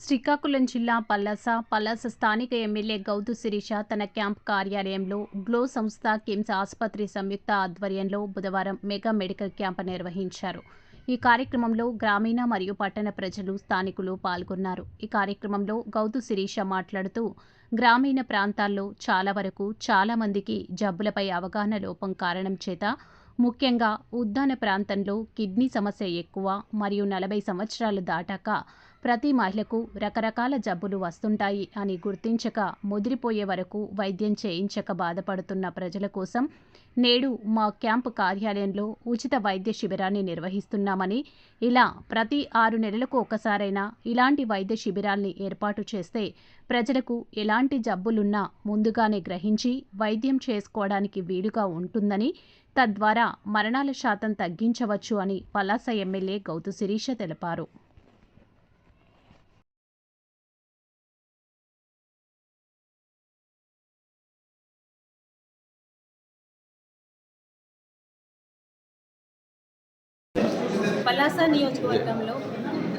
శ్రీకాకుళం జిల్లా పల్లాస పల్లాస స్థానిక ఎమ్మెల్యే గౌతు శిరీష తన క్యాంప్ కార్యాలయంలో గ్లో సంస్థ కిమ్స్ ఆసుపత్రి సంయుక్త ఆధ్వర్యంలో బుధవారం మెగా మెడికల్ క్యాంప్ నిర్వహించారు. ఈ కార్యక్రమంలో గ్రామీణ మరియు పట్టణ ప్రజలు స్థానికులు పాల్గొన్నారు. ఈ కార్యక్రమంలో గౌతు శిరీష మాట్లాడుతూ గ్రామీణ ప్రాంతాల్లో చాలా వరకు చాలా మందికి జబ్బులపై అవగాహన లోపం కారణం చేత ముఖ్యంగా ఉద్దాన ప్రాంతంలో కిడ్నీ సమస్య ఎక్కువ మరియు నలభై సంవత్సరాలు దాటాక ప్రతి మహిళకు రకరకాల జబ్బులు వస్తుంటాయి అని గుర్తించక ముదిరిపోయే వరకు వైద్యం చేయించక బాధపడుతున్న ప్రజల కోసం నేడు మా క్యాంపు కార్యాలయంలో ఉచిత వైద్య శిబిరాన్ని నిర్వహిస్తున్నామని ఇలా ప్రతి ఆరు నెలలకు ఒకసారైనా ఇలాంటి వైద్య శిబిరాల్ని ఏర్పాటు చేస్తే ప్రజలకు ఎలాంటి జబ్బులున్నా ముందుగానే గ్రహించి వైద్యం చేసుకోవడానికి వీలుగా ఉంటుందని తద్వారా మరణాల శాతం తగ్గించవచ్చు అని పలాస ఎమ్మెల్యే గౌతు శిరీష తెలిపారు. పలాస నియోజకవర్గంలో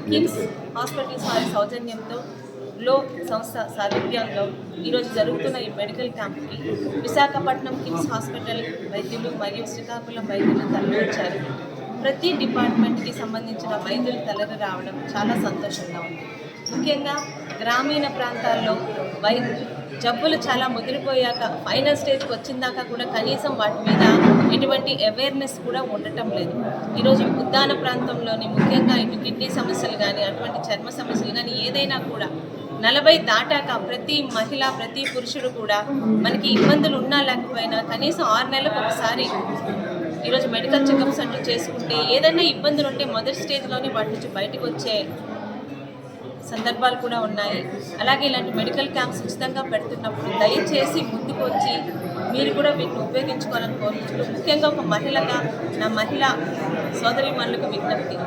కిమ్స్ హాస్పిటల్స్ వారి సౌజన్యంతో లో సంస్థ సారథ్యంలో ఈరోజు జరుగుతున్న ఈ మెడికల్ క్యాంప్కి విశాఖపట్నం కిమ్స్ హాస్పిటల్ వైద్యులు మరియు శ్రీకాకుళం వైద్యులు తరలించారు ప్రతి డిపార్ట్మెంట్కి సంబంధించిన వైద్యులు తరలి రావడం చాలా సంతోషంగా ఉంది. ముఖ్యంగా గ్రామీణ ప్రాంతాల్లో వై జబ్బులు చాలా ముదిరిపోయాక ఫైనల్ స్టేజ్కి వచ్చిందాక కూడా కనీసం వాటి మీద ఎటువంటి అవేర్నెస్ కూడా ఉండటం లేదు. ఈరోజు ఉద్దాన ప్రాంతంలోని ముఖ్యంగా ఇటు కిడ్నీ సమస్యలు కానీ అటువంటి చర్మ సమస్యలు కానీ ఏదైనా కూడా నలభై దాటాక ప్రతి మహిళ ప్రతి పురుషుడు కూడా మనకి ఇబ్బందులు ఉన్నా లేకపోయినా కనీసం ఆరు నెలలకు ఒకసారి ఈరోజు మెడికల్ చెకప్స్ అంటూ చేసుకుంటే ఏదైనా ఇబ్బందులు ఉంటే మొదటి స్టేజ్లోనే వాటి నుంచి బయటకు వచ్చే సందర్భాలు కూడా ఉన్నాయి. అలాగే ఇలాంటి మెడికల్ క్యాంప్స్ ఉచితంగా పెడుతున్నప్పుడు దయచేసి ముందుకు వచ్చి మీరు కూడా వీటిని ఉపయోగించుకోవాలని కోరుకుంటూ ముఖ్యంగా ఒక మహిళగా నా మహిళ సోదరి మనులకు విజ్ఞప్తి.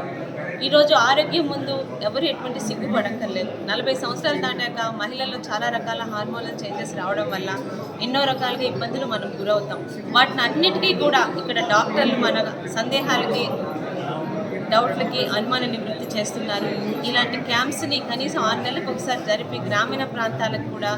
ఈరోజు ఆరోగ్యం ముందు ఎవరు ఎటువంటి సిగ్గుపడక్కర్లేదు. నలభై సంవత్సరాలు దాటాక మహిళల్లో చాలా రకాల హార్మోనల్ చేంజెస్ రావడం వల్ల ఎన్నో రకాలుగా ఇబ్బందులు మనం గురవుతాం. వాటిని అన్నిటికీ కూడా ఇక్కడ డాక్టర్లు మన సందేహాలకి డౌట్లకి అనుమాన నివృత్తి చేస్తున్నారు ఇలాంటి క్యాంప్స్ని కనీసం ఆరు నెలలకు ఒకసారి జరిపి గ్రామీణ ప్రాంతాలకు కూడా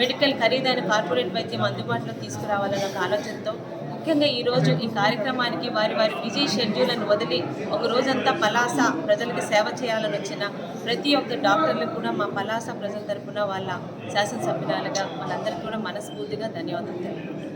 మెడికల్ ఖరీదైన కార్పొరేట్ వైద్యం అందుబాటులో తీసుకురావాలన్న ఒక ఆలోచనతో ముఖ్యంగా ఈరోజు ఈ కార్యక్రమానికి వారి వారి బిజీ షెడ్యూలను వదిలి ఒక రోజంతా పలాస ప్రజలకు సేవ చేయాలని వచ్చిన ప్రతి ఒక్క డాక్టర్లకు కూడా మా పలాస ప్రజల తరపున వాళ్ళ శాసనసభ్యురాలుగా వాళ్ళందరికీ కూడా మనస్ఫూర్తిగా ధన్యవాదాలు తెలియజేస్తున్నాను.